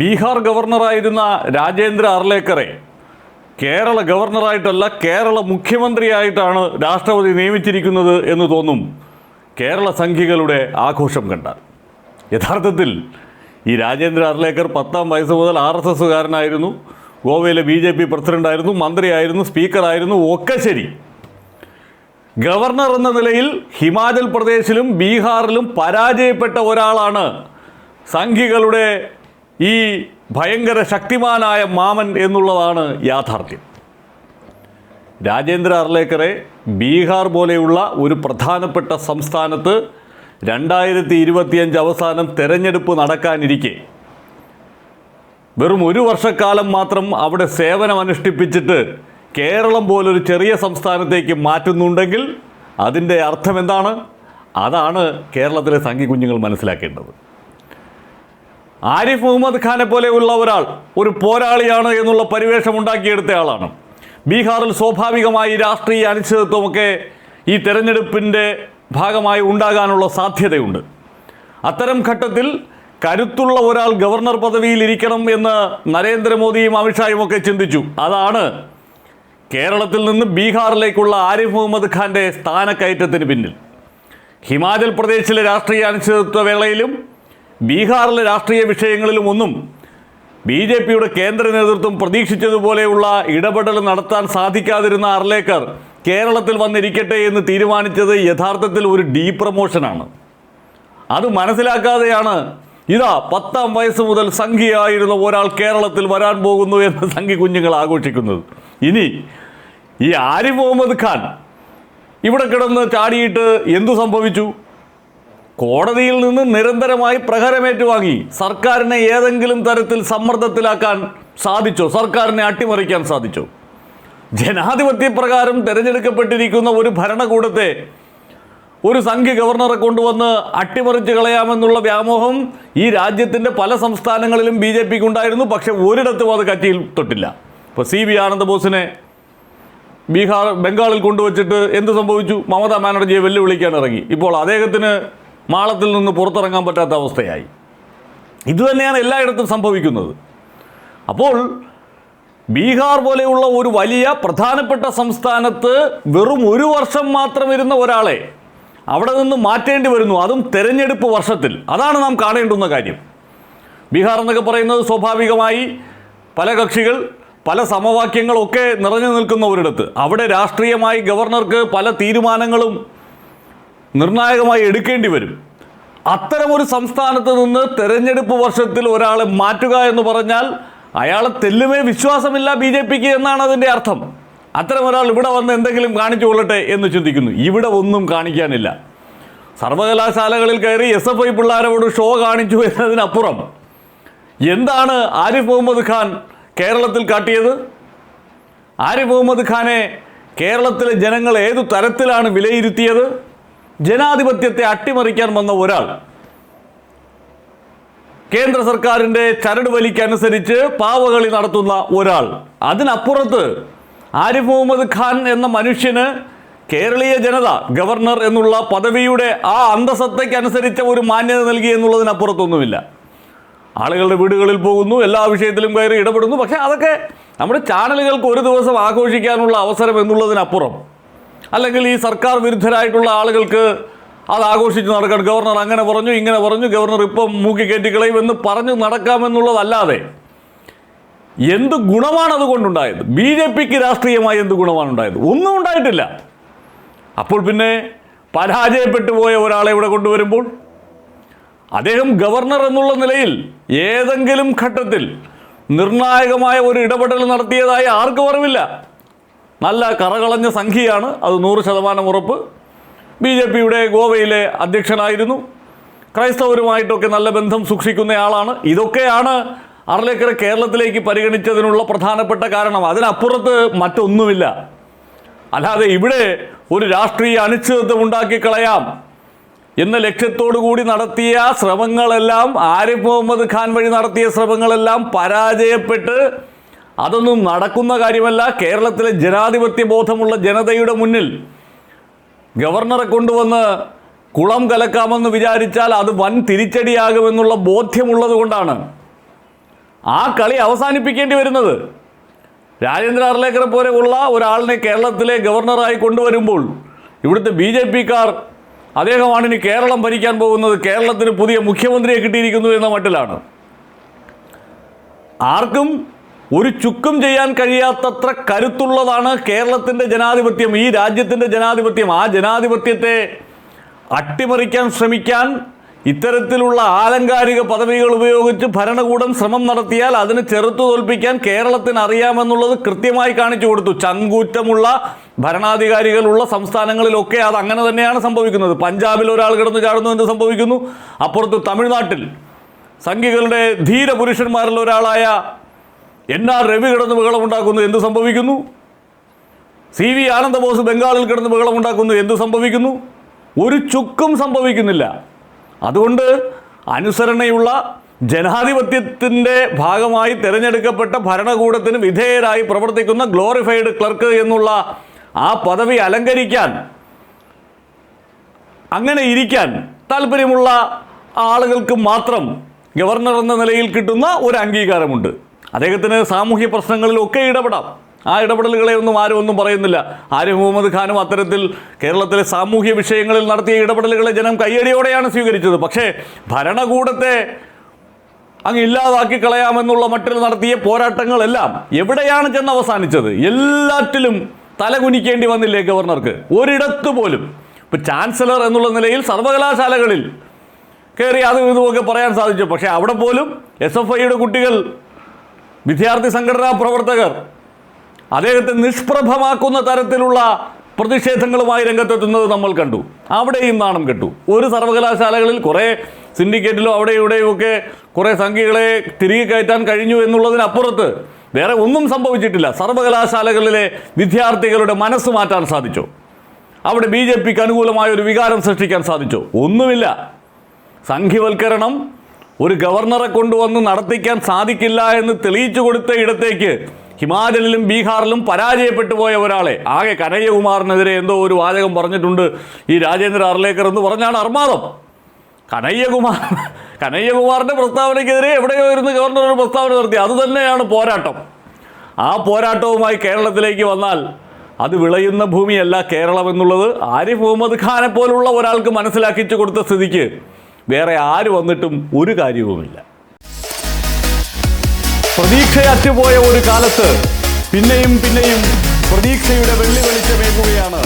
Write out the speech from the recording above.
ബീഹാർ ഗവർണറായിരുന്ന രാജേന്ദ്ര അർലേക്കറെ കേരള ഗവർണറായിട്ടല്ല കേരള മുഖ്യമന്ത്രിയായിട്ടാണ് രാഷ്ട്രപതി നിയമിച്ചിരിക്കുന്നത് എന്ന് തോന്നും കേരള സംഖ്യകളുടെ ആഘോഷം കണ്ടാൽ. യഥാർത്ഥത്തിൽ ഈ രാജേന്ദ്ര അർലേക്കർ പത്താം വയസ്സ് മുതൽ ആർ എസ് എസ്സുകാരനായിരുന്നു. ഗോവയിലെ ബി ജെ പി പ്രസിഡന്റായിരുന്നു മന്ത്രിയായിരുന്നു സ്പീക്കറായിരുന്നു ഒക്കെ ശരി. ഗവർണർ എന്ന നിലയിൽ ഹിമാചൽ പ്രദേശിലും ബീഹാറിലും പരാജയപ്പെട്ട ഒരാളാണ് സംഘികളുടെ ഈ ഭയങ്കര ശക്തിമാനായ മാമൻ എന്നുള്ളതാണ് യാഥാർത്ഥ്യം. രാജേന്ദ്ര അർലേക്കറെ ബീഹാർ പോലെയുള്ള ഒരു പ്രധാനപ്പെട്ട സംസ്ഥാനത്ത് രണ്ടായിരത്തി ഇരുപത്തിയഞ്ച് അവസാനം തെരഞ്ഞെടുപ്പ് നടക്കാനിരിക്കെ. വെറും ഒരു വർഷക്കാലം മാത്രം അവിടെ സേവനം സേവനമനുഷ്ഠിപ്പിച്ചിട്ട് കേരളം പോലൊരു ചെറിയ സംസ്ഥാനത്തേക്ക് മാറ്റുന്നുണ്ടെങ്കിൽ അതിന്റെ അർത്ഥം എന്താണ് അതാണ് കേരളത്തിലെ സംഘി കുഞ്ഞുങ്ങൾ മനസ്സിലാക്കേണ്ടത്. ആരിഫ് മുഹമ്മദ് ഖാനെ പോലെയുള്ള ഒരാൾ ഒരു പോരാളിയാണ് എന്നുള്ള പരിവേഷം ഉണ്ടാക്കിയെടുത്തയാളാണ് ബീഹാറിൽ സ്വാഭാവികമായി രാഷ്ട്രീയ അനിശ്ചിതത്വമൊക്കെ ഈ തെരഞ്ഞെടുപ്പിന്റെ ഭാഗമായി ഉണ്ടാകാനുള്ള സാധ്യതയുണ്ട്. അത്തരം ഘട്ടത്തിൽ കരുത്തുള്ള ഒരാൾ ഗവർണർ പദവിയിൽ ഇരിക്കണം എന്ന് നരേന്ദ്രമോദിയും അമിത്ഷായും ഒക്കെ ചിന്തിച്ചു. അതാണ് കേരളത്തിൽ നിന്ന് ബീഹാറിലേക്കുള്ള ആരിഫ് മുഹമ്മദ് ഖാന്റെ സ്ഥാനക്കയറ്റത്തിന് പിന്നിൽ. ഹിമാചൽ പ്രദേശിലെ രാഷ്ട്രീയ അനിശ്ചിതത്വ വേളയിലും ബീഹാറിലെ രാഷ്ട്രീയ വിഷയങ്ങളിലും ഒന്നും ബി ജെ പിയുടെ കേന്ദ്ര നേതൃത്വം പ്രതീക്ഷിച്ചതുപോലെയുള്ള ഇടപെടൽ നടത്താൻ സാധിക്കാതിരുന്ന അർലേക്കർ കേരളത്തിൽ വന്നിരിക്കട്ടെ എന്ന് തീരുമാനിച്ചത് യഥാർത്ഥത്തിൽ ഒരു ഡീ പ്രമോഷനാണ് അത് മനസ്സിലാക്കാതെയാണ് ഇതാ പത്താം വയസ്സ് മുതൽ സംഖ്യയായിരുന്ന ഒരാൾ കേരളത്തിൽ വരാൻ പോകുന്നു എന്ന് സംഖ്യ കുഞ്ഞുങ്ങൾ ആഘോഷിക്കുന്നത്. ഇനി ഈ ആരി മുഹമ്മദ് ഖാൻ ഇവിടെ കിടന്ന് ചാടിയിട്ട് എന്തു സംഭവിച്ചു? കോടതിയിൽ നിന്ന് നിരന്തരമായി പ്രഹരമേറ്റുവാങ്ങി സർക്കാരിനെ ഏതെങ്കിലും തരത്തിൽ സമ്മർദ്ദത്തിലാക്കാൻ സാധിച്ചോ? സർക്കാരിനെ അട്ടിമറിക്കാൻ സാധിച്ചോ? ജനാധിപത്യ പ്രകാരം തിരഞ്ഞെടുക്കപ്പെട്ടിരിക്കുന്ന ഒരു ഭരണകൂടത്തെ ഒരു സംഘ്യ ഗവർണറെ കൊണ്ടുവന്ന് അട്ടിമറിച്ച് കളയാമെന്നുള്ള വ്യാമോഹം ഈ രാജ്യത്തിന്റെ പല സംസ്ഥാനങ്ങളിലും ബി ജെ പിക്ക് ഉണ്ടായിരുന്നു. പക്ഷെ ഒരിടത്തും അത് കറ്റിയിൽ തൊട്ടില്ല. ഇപ്പോൾ സി വി ആനന്ദബോസിനെ ബീഹാർ ബംഗാളിൽ കൊണ്ടുവച്ചിട്ട് എന്ത് സംഭവിച്ചു? മമതാ ബാനർജിയെ വെല്ലുവിളിക്കാൻ ഇറങ്ങി. ഇപ്പോൾ അദ്ദേഹത്തിന് മാളത്തിൽ നിന്ന് പുറത്തിറങ്ങാൻ പറ്റാത്ത അവസ്ഥയായി. ഇതുതന്നെയാണ് എല്ലായിടത്തും സംഭവിക്കുന്നത്. അപ്പോൾ ബീഹാർ പോലെയുള്ള ഒരു വലിയ പ്രധാനപ്പെട്ട സംസ്ഥാനത്ത് വെറും ഒരു വർഷം മാത്രം ഇരുന്ന ഒരാളെ അവിടെ നിന്ന് മാറ്റേണ്ടി വരുന്നു. അതും തെരഞ്ഞെടുപ്പ് വർഷത്തിൽ. അതാണ് നാം കാണേണ്ടുന്ന കാര്യം. ബീഹാർ എന്നൊക്കെ പറയുന്നത് സ്വാഭാവികമായി പല കക്ഷികൾ പല സമവാക്യങ്ങളൊക്കെ നിറഞ്ഞു നിൽക്കുന്ന ഒരിടത്ത്. അവിടെ രാഷ്ട്രീയമായി ഗവർണർക്ക് പല തീരുമാനങ്ങളും നിർണായകമായി എടുക്കേണ്ടി വരും. അത്തരമൊരു സംസ്ഥാനത്ത് നിന്ന് തെരഞ്ഞെടുപ്പ് വർഷത്തിൽ ഒരാളെ മാറ്റുക എന്ന് പറഞ്ഞാൽ അയാളെ തെല്ലുമേ വിശ്വാസമില്ല ബി ജെ പിക്ക് എന്നാണ് അതിന്റെ അർത്ഥം. അത്തരം ഒരാൾ ഇവിടെ വന്ന് എന്തെങ്കിലും കാണിച്ചു കൊള്ളട്ടെ എന്ന് ചിന്തിക്കുന്നു. ഇവിടെ ഒന്നും കാണിക്കാനില്ല. സർവകലാശാലകളിൽ കയറി എസ് എഫ് ഐ പിള്ളേരോട് ഷോ കാണിച്ചു എന്നതിനപ്പുറം എന്താണ് ആരിഫ് മുഹമ്മദ് ഖാൻ കേരളത്തിൽ കാട്ടിയത്? ആരിഫ് മുഹമ്മദ് ഖാനെ കേരളത്തിലെ ജനങ്ങൾ ഏതു തരത്തിലാണ് വിലയിരുത്തിയത്? ജനാധിപത്യത്തെ അട്ടിമറിക്കാൻ വന്ന ഒരാൾ കേന്ദ്ര സർക്കാരിന്റെ ചരട് വലിക്കനുസരിച്ച് പാവകളി നടത്തുന്ന ഒരാൾ. അതിനപ്പുറത്ത് ആരിഫ് മുഹമ്മദ് ഖാൻ എന്ന മനുഷ്യന് കേരളീയ ജനത ഗവർണർ എന്നുള്ള പദവിയുടെ ആ അന്തസത്തയ്ക്കനുസരിച്ച ഒരു മാന്യത നൽകി എന്നുള്ളതിനപ്പുറത്തൊന്നുമില്ല. ആളുകളുടെ വീടുകളിൽ പോകുന്നു എല്ലാ വിഷയത്തിലും കയറി ഇടപെടുന്നു. പക്ഷേ അതൊക്കെ നമ്മുടെ ചാനലുകൾക്ക് ഒരു ദിവസം ആഘോഷിക്കാനുള്ള അവസരം എന്നുള്ളതിനപ്പുറം അല്ലെങ്കിൽ ഈ സർക്കാർ വിരുദ്ധരായിട്ടുള്ള ആളുകൾക്ക് അത് ആഘോഷിച്ച് നടക്കാൻ ഗവർണർ അങ്ങനെ പറഞ്ഞു ഇങ്ങനെ പറഞ്ഞു ഗവർണർ ഇപ്പം മൂക്കി കയറ്റിക്കളയും എന്ന് പറഞ്ഞു നടക്കാമെന്നുള്ളതല്ലാതെ എന്ത് ഗുണമാണ് അതുകൊണ്ടുണ്ടായത്? ബി ജെ പിക്ക് രാഷ്ട്രീയമായി എന്ത് ഗുണമാണ് ഉണ്ടായത്? ഒന്നും ഉണ്ടായിട്ടില്ല. അപ്പോൾ പിന്നെ പരാജയപ്പെട്ടു പോയ ഒരാളെ ഇവിടെ കൊണ്ടുവരുമ്പോൾ അദ്ദേഹം ഗവർണർ എന്നുള്ള നിലയിൽ ഏതെങ്കിലും ഘട്ടത്തിൽ നിർണായകമായ ഒരു ഇടപെടൽ നടത്തിയതായി ആർക്കും അറിവില്ല? നല്ല കറകളഞ്ഞ സംഖ്യയാണ്. അത് നൂറ് ശതമാനം ഉറപ്പ്. ബി ജെ പിയുടെ ഗോവയിലെ അധ്യക്ഷനായിരുന്നു. ക്രൈസ്തവരുമായിട്ടൊക്കെ നല്ല ബന്ധം സൂക്ഷിക്കുന്നയാളാണ്. ഇതൊക്കെയാണ് അർലേക്കറെ കേരളത്തിലേക്ക് പരിഗണിച്ചതിനുള്ള പ്രധാനപ്പെട്ട കാരണം. അതിനപ്പുറത്ത് മറ്റൊന്നുമില്ല. അല്ലാതെ ഇവിടെ ഒരു രാഷ്ട്രീയ അനിശ്ചിതത്വം ഉണ്ടാക്കി കളയാം. എന്ന ലക്ഷ്യത്തോടു കൂടി നടത്തിയ ശ്രമങ്ങളെല്ലാം ആരിഫ് മുഹമ്മദ് ഖാൻ വഴി നടത്തിയ ശ്രമങ്ങളെല്ലാം പരാജയപ്പെട്ട് അതൊന്നും നടക്കുന്ന കാര്യമല്ല. കേരളത്തിലെ ജനാധിപത്യ ബോധമുള്ള ജനതയുടെ മുന്നിൽ ഗവർണറെ കൊണ്ടുവന്ന് കുളം കലക്കാമെന്ന് വിചാരിച്ചാൽ അത് വൻ തിരിച്ചടിയാകുമെന്നുള്ള ബോധ്യമുള്ളത് കൊണ്ടാണ് ആ കളി അവസാനിപ്പിക്കേണ്ടി വരുന്നത്. രാജേന്ദ്ര അർലേക്കറെ പോലെ ഉള്ള ഒരാളിനെ കേരളത്തിലെ ഗവർണറായി കൊണ്ടുവരുമ്പോൾ ഇവിടുത്തെ ബി ജെ പിക്കാർ അദ്ദേഹമാണ് ഇനി കേരളം ഭരിക്കാൻ പോകുന്നത്. കേരളത്തിന് പുതിയ മുഖ്യമന്ത്രിയെ കിട്ടിയിരിക്കുന്നു എന്ന മട്ടിലാണ്. ആർക്കും ഒരു ചുക്കും ചെയ്യാൻ കഴിയാത്തത്ര കരുത്തുള്ളതാണ് കേരളത്തിന്റെ ജനാധിപത്യം ഈ രാജ്യത്തിന്റെ ജനാധിപത്യം. ആ ജനാധിപത്യത്തെ അട്ടിമറിക്കാൻ ശ്രമിക്കാൻ ഇത്തരത്തിലുള്ള ആലങ്കാരിക പദവികൾ ഉപയോഗിച്ച് ഭരണകൂടം ശ്രമം നടത്തിയാൽ അതിന് ചെറുത്തു തോൽപ്പിക്കാൻ കേരളത്തിന് അറിയാമെന്നുള്ളത് കൃത്യമായി കാണിച്ചു കൊടുത്തു. ചങ്കൂറ്റമുള്ള ഭരണാധികാരികളുള്ള സംസ്ഥാനങ്ങളിലൊക്കെ അത് അങ്ങനെ തന്നെയാണ് സംഭവിക്കുന്നത്. പഞ്ചാബിൽ ഒരാൾ കിടന്നു ചാടുന്നു എന്ത് സംഭവിക്കുന്നു. അപ്പുറത്ത് തമിഴ്നാട്ടിൽ സംഘികളുടെ ധീരപുരുഷന്മാരിൽ ഒരാളായ എൻ ആർ രവി കിടന്ന് ബഹളമുണ്ടാക്കുന്നു എന്ത് സംഭവിക്കുന്നു? സി വി ആനന്ദബോസ് ബംഗാളിൽ കിടന്ന് ബഹളമുണ്ടാക്കുന്നു എന്ത് സംഭവിക്കുന്നു? ഒരു ചുക്കും സംഭവിക്കുന്നില്ല. അതുകൊണ്ട് അനുസരണയുള്ള ജനാധിപത്യത്തിന്റെ ഭാഗമായി തിരഞ്ഞെടുക്കപ്പെട്ട ഭരണകൂടത്തിന് വിധേയരായി പ്രവർത്തിക്കുന്ന ഗ്ലോറിഫൈഡ് ക്ലർക്ക് എന്നുള്ള ആ പദവി അലങ്കരിക്കാൻ അങ്ങനെ ഇരിക്കാൻ താല്പര്യമുള്ള ആളുകൾക്ക് മാത്രം ഗവർണർ എന്ന നിലയിൽ കിട്ടുന്ന ഒരു അംഗീകാരമുണ്ട്. അദ്ദേഹത്തിന് സാമൂഹ്യ പ്രശ്നങ്ങളിലൊക്കെ ഇടപെടാം. ആ ഇടപെടലുകളെ ഒന്നും ആരും ഒന്നും പറയുന്നില്ല. ആരിഫ് മുഹമ്മദ് ഖാനും അത്തരത്തിൽ കേരളത്തിലെ സാമൂഹ്യ വിഷയങ്ങളിൽ നടത്തിയ ഇടപെടലുകളെ ജനം കയ്യടിയോടെയാണ് സ്വീകരിച്ചത്. പക്ഷേ ഭരണകൂടത്തെ അങ്ങ് ഇല്ലാതാക്കി കളയാമെന്നുള്ള മട്ടിൽ നടത്തിയ പോരാട്ടങ്ങളെല്ലാം എവിടെയാണ് ചെന്ന് അവസാനിച്ചത്? എല്ലാറ്റിലും തലകുനിക്കേണ്ടി വന്നില്ലേ ഗവർണർക്ക്? ഒരിടത്ത് പോലും. ഇപ്പം ചാൻസലർ എന്നുള്ള നിലയിൽ സർവകലാശാലകളിൽ കയറി അതും ഇതുമൊക്കെ പറയാൻ സാധിച്ചു. പക്ഷേ അവിടെ പോലും എസ് എഫ് ഐയുടെ കുട്ടികൾ വിദ്യാർത്ഥി സംഘടനാ പ്രവർത്തകർ അദ്ദേഹത്തെ നിഷ്പ്രഭമാക്കുന്ന തരത്തിലുള്ള പ്രതിഷേധങ്ങളുമായി രംഗത്തെത്തുന്നത് നമ്മൾ കണ്ടു. അവിടെയും നാണം കെട്ടു. ഒരു സർവകലാശാലകളിൽ കുറേ സിൻഡിക്കേറ്റിലും അവിടെ ഇവിടെയും ഒക്കെ കുറേ സംഖ്യകളെ തിരികെ കയറ്റാൻ കഴിഞ്ഞു എന്നുള്ളതിനപ്പുറത്ത് വേറെ ഒന്നും സംഭവിച്ചിട്ടില്ല. സർവകലാശാലകളിലെ വിദ്യാർത്ഥികളുടെ മനസ്സ് മാറ്റാൻ സാധിച്ചു. അവിടെ ബി ജെ പിക്ക് അനുകൂലമായ ഒരു വികാരം സൃഷ്ടിക്കാൻ സാധിച്ചു. ഒന്നുമില്ല. സംഘിവൽക്കരണം ഒരു ഗവർണറെ കൊണ്ടുവന്ന് നടത്തിക്കാൻ സാധിക്കില്ല എന്ന് തെളിയിച്ചു കൊടുത്ത ഇടത്തേക്ക് ഹിമാചലിലും ബീഹാറിലും പരാജയപ്പെട്ടു പോയ ഒരാളെ. ആകെ കനയ്യകുമാറിനെതിരെ എന്തോ ഒരു വാചകം പറഞ്ഞിട്ടുണ്ട് ഈ രാജേന്ദ്ര അർലേക്കർ എന്ന് പറഞ്ഞാണ് അർമാദം. കനയ്യകുമാർ കനയ്യകുമാറിന്റെ പ്രസ്താവനയ്ക്കെതിരെ എവിടെയോ ഇരുന്ന് ഗവർണർ ഒരു പ്രസ്താവന നടത്തി. അത് തന്നെയാണ് പോരാട്ടം. ആ പോരാട്ടവുമായി കേരളത്തിലേക്ക് വന്നാൽ അത് വിളയുന്ന ഭൂമിയല്ല കേരളം എന്നുള്ളത് ആരിഫ് മുഹമ്മദ് ഖാനെ പോലുള്ള ഒരാൾക്ക് മനസ്സിലാക്കിച്ചു കൊടുത്ത സ്ഥിതിക്ക് വേറെ ആര് വന്നിട്ടും ഒരു കാര്യവുമില്ല. പ്രതീക്ഷയറ്റുപോയ ഒരു കാലത്ത് പിന്നെയും പിന്നെയും പ്രതീക്ഷയുടെ വെള്ളി വെളിച്ചമേകുകയാണ്.